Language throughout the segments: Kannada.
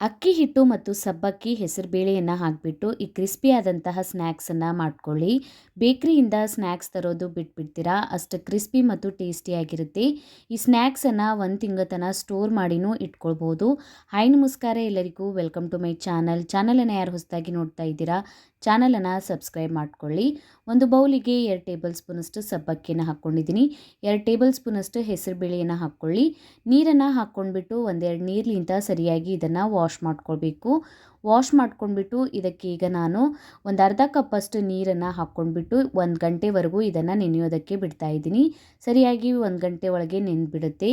ಅಕ್ಕಿ ಹಿಟ್ಟು ಮತ್ತು ಸಬ್ಬಕ್ಕಿ ಹೆಸರುಬೇಳೆಯನ್ನು ಹಾಕಿಬಿಟ್ಟು ಈ ಕ್ರಿಸ್ಪಿಯಾದಂತಹ ಸ್ನ್ಯಾಕ್ಸನ್ನು ಮಾಡ್ಕೊಳ್ಳಿ. ಬೇಕ್ರಿಯಿಂದ ಸ್ನ್ಯಾಕ್ಸ್ ತರೋದು ಬಿಟ್ಬಿಡ್ತೀರಾ? ಅಷ್ಟು ಕ್ರಿಸ್ಪಿ ಮತ್ತು ಟೇಸ್ಟಿಯಾಗಿರುತ್ತೆ. ಈ ಸ್ನ್ಯಾಕ್ಸನ್ನು ಒಂದು ತಿಂಗಳ ತನಕ ಸ್ಟೋರ್ ಮಾಡಿನೂ ಇಟ್ಕೊಳ್ಬೋದು. ಹಾಯ್ ನಮಸ್ಕಾರ ಎಲ್ಲರಿಗೂ. Welcome to my channel. ಚಾನಲನ್ನು ಯಾರು ಹೊಸದಾಗಿ ನೋಡ್ತಾ ಇದ್ದೀರಾ? ಚಾನಲನ್ನು ಸಬ್ಸ್ಕ್ರೈಬ್ ಮಾಡ್ಕೊಳ್ಳಿ. ಒಂದು ಬೌಲಿಗೆ ಎರಡು ಟೇಬಲ್ ಸ್ಪೂನಷ್ಟು ಸಬ್ಬಕ್ಕಿಯನ್ನು ಹಾಕ್ಕೊಂಡಿದ್ದೀನಿ. ಎರಡು ಟೇಬಲ್ ಸ್ಪೂನಷ್ಟು ಹೆಸರುಬೇಳೆಯನ್ನು ಹಾಕ್ಕೊಳ್ಳಿ. ನೀರನ್ನು ಹಾಕ್ಕೊಂಡ್ಬಿಟ್ಟು ಒಂದೆರಡು ನೀರ್ಲಿಂತ ಸರಿಯಾಗಿ ಇದನ್ನು ವಾಶ್ ಮಾಡ್ಕೊಳ್ಬೇಕು. ವಾಶ್ ಮಾಡ್ಕೊಂಡ್ಬಿಟ್ಟು ಇದಕ್ಕೆ ಈಗ ನಾನು ಒಂದು ಅರ್ಧ ಕಪ್ಪಷ್ಟು ನೀರನ್ನು ಹಾಕ್ಕೊಂಡ್ಬಿಟ್ಟು ಒಂದು ಗಂಟೆವರೆಗೂ ಇದನ್ನು ನೆನೆಯೋದಕ್ಕೆ ಬಿಡ್ತಾ ಇದ್ದೀನಿ. ಸರಿಯಾಗಿ ಒಂದು ಗಂಟೆ ಒಳಗೆ ನೆನ್ಬಿಡುತ್ತೆ.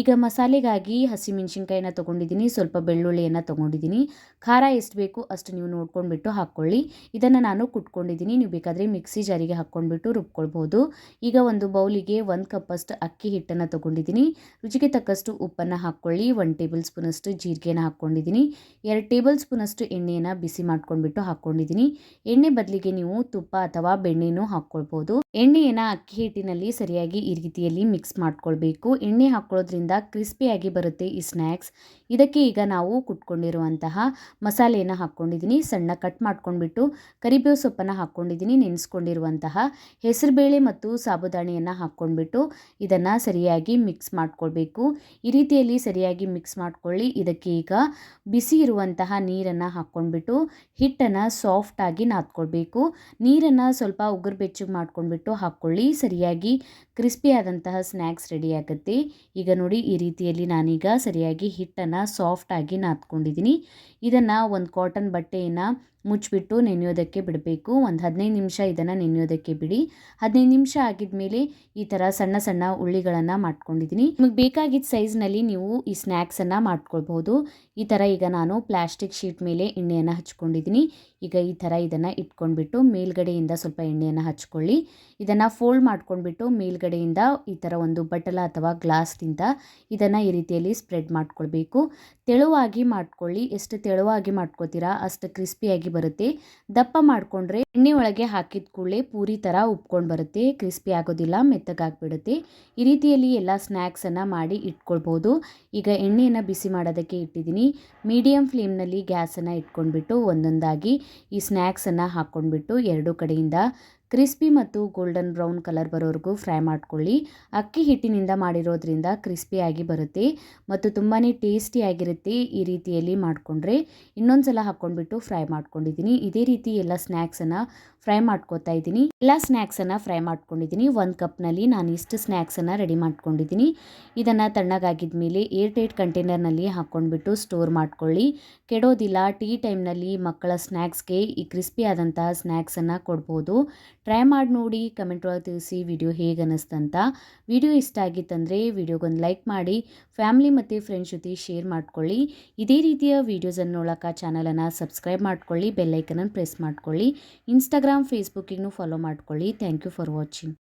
ಈಗ ಮಸಾಲೆಗಾಗಿ ಹಸಿಮೆಣ್ಸಿನ್ಕಾಯಿನ ತೊಗೊಂಡಿದ್ದೀನಿ, ಸ್ವಲ್ಪ ಬೆಳ್ಳುಳ್ಳಿಯನ್ನು ತೊಗೊಂಡಿದ್ದೀನಿ. ಖಾರ ಎಷ್ಟು ಬೇಕು ಅಷ್ಟು ನೀವು ನೋಡ್ಕೊಂಡ್ಬಿಟ್ಟು ಹಾಕ್ಕೊಳ್ಳಿ. ಇದನ್ನು ನಾನು ಕುಟ್ಕೊಂಡಿದ್ದೀನಿ. ನೀವು ಬೇಕಾದರೆ ಮಿಕ್ಸಿ ಜಾರಿಗೆ ಹಾಕ್ಕೊಂಡ್ಬಿಟ್ಟು ರುಬ್ಕೊಳ್ಬೋದು. ಈಗ ಒಂದು ಬೌಲಿಗೆ ಒಂದು ಕಪ್ಪಷ್ಟು ಅಕ್ಕಿ ಹಿಟ್ಟನ್ನು ತೊಗೊಂಡಿದ್ದೀನಿ. ರುಚಿಗೆ ತಕ್ಕಷ್ಟು ಉಪ್ಪನ್ನು ಹಾಕ್ಕೊಳ್ಳಿ. ಒನ್ ಟೇಬಲ್ ಸ್ಪೂನಷ್ಟು ಜೀರಿಗೆನ ಹಾಕ್ಕೊಂಡಿದ್ದೀನಿ. ಎರಡು ಟೇಬಲ್ ಸ್ಪೂನಷ್ಟು ಎಣ್ಣೆಯನ್ನು ಬಿಸಿ ಮಾಡ್ಕೊಂಡ್ಬಿಟ್ಟು ಹಾಕ್ಕೊಂಡಿದ್ದೀನಿ ಎಣ್ಣೆ ಬದಲಿಗೆ ನೀವು ತುಪ್ಪ ಅಥವಾ ಬೆಣ್ಣೆನೂ ಹಾಕ್ಕೊಳ್ಬೋದು. ಎಣ್ಣೆಯನ್ನು ಅಕ್ಕಿ ಹಿಟ್ಟಿನಲ್ಲಿ ಸರಿಯಾಗಿ ಈ ರೀತಿಯಲ್ಲಿ ಮಿಕ್ಸ್ ಮಾಡ್ಕೊಳ್ಬೇಕು. ಎಣ್ಣೆ ಹಾಕ್ಕೊಳ್ಳೋದ್ರಿಂದ ಕ್ರಿಸ್ಪಿಯಾಗಿ ಬರುತ್ತೆ ಈ ಸ್ನ್ಯಾಕ್ಸ್ ಇದಕ್ಕೆ ಈಗ ನಾವು ಕುಟ್ಕೊಂಡಿರುವಂತಹ ಮಸಾಲೆಯನ್ನು ಹಾಕ್ಕೊಂಡಿದ್ದೀನಿ. ಸಣ್ಣ ಕಟ್ ಮಾಡ್ಕೊಂಡ್ಬಿಟ್ಟು ಕರಿಬೇವು ಸೊಪ್ಪನ್ನು ಹಾಕ್ಕೊಂಡಿದ್ದೀನಿ. ನೆನೆಸ್ಕೊಂಡಿರುವಂತಹ ಹೆಸರುಬೇಳೆ ಮತ್ತು ಸಾಬುದಾಣಿಯನ್ನು ಹಾಕ್ಕೊಂಡ್ಬಿಟ್ಟು ಇದನ್ನು ಸರಿಯಾಗಿ ಮಿಕ್ಸ್ ಮಾಡ್ಕೊಳ್ಬೇಕು. ಈ ರೀತಿಯಲ್ಲಿ ಸರಿಯಾಗಿ ಮಿಕ್ಸ್ ಮಾಡ್ಕೊಳ್ಳಿ. ಇದಕ್ಕೆ ಈಗ ಬಿಸಿ ಇರುವಂತಹ ನೀರನ್ನು ಹಾಕ್ಕೊಂಡ್ಬಿಟ್ಟು ಹಿಟ್ಟನ್ನು ಸಾಫ್ಟಾಗಿ ನಾದ್ಕೊಳ್ಬೇಕು. ನೀರನ್ನು ಸ್ವಲ್ಪ ಉಗುರು ಬೆಚ್ಚಗೆ ಮಾಡ್ಕೊಂಡ್ಬಿಟ್ಟು ಹಾಕ್ಕೊಳ್ಳಿ. ಸರಿಯಾಗಿ ಕ್ರಿಸ್ಪಿಯಾದಂತಹ ಸ್ನ್ಯಾಕ್ಸ್ ರೆಡಿ ಆಗುತ್ತೆ. ಈಗ ನೋಡಿ ಈ ರೀತಿಯಲ್ಲಿ ನಾನೀಗ ಸರಿಯಾಗಿ ಹಿಟ್ಟನ್ನು ಸಾಫ್ಟಾಗಿ ನಾದ್ಕೊಂಡಿದ್ದೀನಿ. ಇದನ್ನು ಒಂದು ಕಾಟನ್ ಬಟ್ಟೆಯನ್ನು ಮುಚ್ಚಿಬಿಟ್ಟು ನೆನೆಯೋದಕ್ಕೆ ಬಿಡಬೇಕು. ಒಂದು ಹದಿನೈದು ನಿಮಿಷ ಇದನ್ನು ನೆನೆಯೋದಕ್ಕೆ ಬಿಡಿ. ಹದಿನೈದು ನಿಮಿಷ ಆಗಿದ ಮೇಲೆ ಈ ಥರ ಸಣ್ಣ ಸಣ್ಣ ಉಳ್ಳಿಗಳನ್ನು ಮಾಡ್ಕೊಂಡಿದ್ದೀನಿ. ನಿಮಗೆ ಬೇಕಾಗಿದ್ದ ಸೈಜ್ನಲ್ಲಿ ನೀವು ಈ ಸ್ನ್ಯಾಕ್ಸನ್ನು ಮಾಡ್ಕೊಳ್ಬೋದು ಈ ಥರ ಈಗ ನಾನು ಪ್ಲಾಸ್ಟಿಕ್ ಶೀಟ್ ಮೇಲೆ ಎಣ್ಣೆಯನ್ನು ಹಚ್ಕೊಂಡಿದ್ದೀನಿ. ಈಗ ಈ ಥರ ಇದನ್ನು ಇಟ್ಕೊಂಡ್ಬಿಟ್ಟು ಮೇಲ್ಗಡೆಯಿಂದ ಸ್ವಲ್ಪ ಎಣ್ಣೆಯನ್ನು ಹಚ್ಕೊಳ್ಳಿ. ಇದನ್ನು ಫೋಲ್ಡ್ ಮಾಡ್ಕೊಂಡ್ಬಿಟ್ಟು ಮೇಲ್ಗಡೆಯಿಂದ ಈ ಥರ ಒಂದು ಬಟ್ಟಲ ಅಥವಾ ಗ್ಲಾಸ್ನಿಂದ ಇದನ್ನು ಈ ರೀತಿಯಲ್ಲಿ ಸ್ಪ್ರೆಡ್ ಮಾಡ್ಕೊಳ್ಬೇಕು. ತೆಳುವಾಗಿ ಮಾಡ್ಕೊಳ್ಳಿ. ಎಷ್ಟು ತೆಳುವಾಗಿ ಮಾಡ್ಕೋತೀರಾ ಅಷ್ಟು ಕ್ರಿಸ್ಪಿಯಾಗಿ ಬರುತ್ತೆ. ದಪ್ಪ ಮಾಡಿಕೊಂಡ್ರೆ ಎಣ್ಣೆ ಒಳಗೆ ಹಾಕಿದ ಕೂಡಲೇ ಪೂರಿ ಥರ ಉಪ್ಕೊಂಡು ಬರುತ್ತೆ ಕ್ರಿಸ್ಪಿ ಆಗೋದಿಲ್ಲ, ಮೆತ್ತಗಾಗ್ಬಿಡುತ್ತೆ. ಈ ರೀತಿಯಲ್ಲಿ ಎಲ್ಲ ಸ್ನ್ಯಾಕ್ಸನ್ನು ಮಾಡಿ ಇಟ್ಕೊಳ್ಬೋದು. ಈಗ ಎಣ್ಣೆಯನ್ನು ಬಿಸಿ ಮಾಡೋದಕ್ಕೆ ಇಟ್ಟಿದ್ದೀನಿ. ಮೀಡಿಯಮ್ ಫ್ಲೇಮ್ನಲ್ಲಿ ಗ್ಯಾಸನ್ನು ಇಟ್ಕೊಂಡ್ಬಿಟ್ಟು ಒಂದೊಂದಾಗಿ ಈ ಸ್ನ್ಯಾಕ್ಸನ್ನು ಹಾಕ್ಕೊಂಡ್ಬಿಟ್ಟು ಎರಡು ಕಡೆಯಿಂದ ಕ್ರಿಸ್ಪಿ ಮತ್ತು ಗೋಲ್ಡನ್ ಬ್ರೌನ್ ಕಲರ್ ಬರೋವರೆಗೂ ಫ್ರೈ ಮಾಡ್ಕೊಳ್ಳಿ. ಅಕ್ಕಿ ಹಿಟ್ಟಿನಿಂದ ಮಾಡಿರೋದ್ರಿಂದ ಕ್ರಿಸ್ಪಿಯಾಗಿ ಬರುತ್ತೆ ಮತ್ತು ತುಂಬಾ ಟೇಸ್ಟಿಯಾಗಿರುತ್ತೆ ಈ ರೀತಿಯಲ್ಲಿ ಮಾಡಿಕೊಂಡ್ರೆ. ಇನ್ನೊಂದು ಸಲ ಹಾಕ್ಕೊಂಡ್ಬಿಟ್ಟು ಫ್ರೈ ಮಾಡ್ಕೊಂಡಿದ್ದೀನಿ. ಇದೇ ರೀತಿ ಎಲ್ಲ ಸ್ನ್ಯಾಕ್ಸನ್ನು ಫ್ರೈ ಮಾಡ್ಕೋತಾ ಇದ್ದೀನಿ. ಎಲ್ಲ ಸ್ನ್ಯಾಕ್ಸನ್ನು ಫ್ರೈ ಮಾಡ್ಕೊಂಡಿದ್ದೀನಿ. ಒಂದು ಕಪ್ನಲ್ಲಿ ನಾನು ಇಷ್ಟು ಸ್ನ್ಯಾಕ್ಸನ್ನು ರೆಡಿ ಮಾಡ್ಕೊಂಡಿದ್ದೀನಿ. ಇದನ್ನು ತಣ್ಣಗಾಗಿದ ಮೇಲೆ ಏರ್ ಟೈಟ್ ಕಂಟೈನರ್ನಲ್ಲಿ ಹಾಕ್ಕೊಂಡ್ಬಿಟ್ಟು ಸ್ಟೋರ್ ಮಾಡ್ಕೊಳ್ಳಿ. ಕೆಡೋದಿಲ್ಲ ಟೀ ಟೈಮ್ನಲ್ಲಿ ಮಕ್ಕಳ ಸ್ನ್ಯಾಕ್ಸ್ಗೆ ಈ ಕ್ರಿಸ್ಪಿ ಆದಂತಹ ಸ್ನ್ಯಾಕ್ಸನ್ನು ಕೊಡ್ಬೋದು. ಟ್ರೈ ಮಾಡಿ ನೋಡಿ ಕಮೆಂಟ್ ಒಳಗೆ ತಿಳಿಸಿ ವಿಡಿಯೋ ಹೇಗೆ ಅನ್ನಿಸ್ತಂತ ವಿಡಿಯೋ ಇಷ್ಟ ಆಗಿತ್ತಂದರೆ ವಿಡಿಯೋಗೊಂದು ಲೈಕ್ ಮಾಡಿ ಫ್ಯಾಮಿಲಿ ಮತ್ತು ಫ್ರೆಂಡ್ಸ್ ಜೊತೆ ಶೇರ್ ಮಾಡ್ಕೊಳ್ಳಿ. ಇದೇ ರೀತಿಯ ವೀಡಿಯೋಸನ್ನು ನೋಡೋಕೆ ಚಾನಲನ್ನು ಸಬ್ಸ್ಕ್ರೈಬ್ ಮಾಡ್ಕೊಳ್ಳಿ ಬೆಲ್ಲೈಕನನ್ನು ಪ್ರೆಸ್ ಮಾಡ್ಕೊಳ್ಳಿ. ಇನ್ಸ್ಟಾಗ್ರಾಮ್ ಫೇಸ್ಬುಕ್ಕಿಗೂ ಫಾಲೋ ಮಾಡ್ಕೊಳ್ಳಿ. Thank you for watching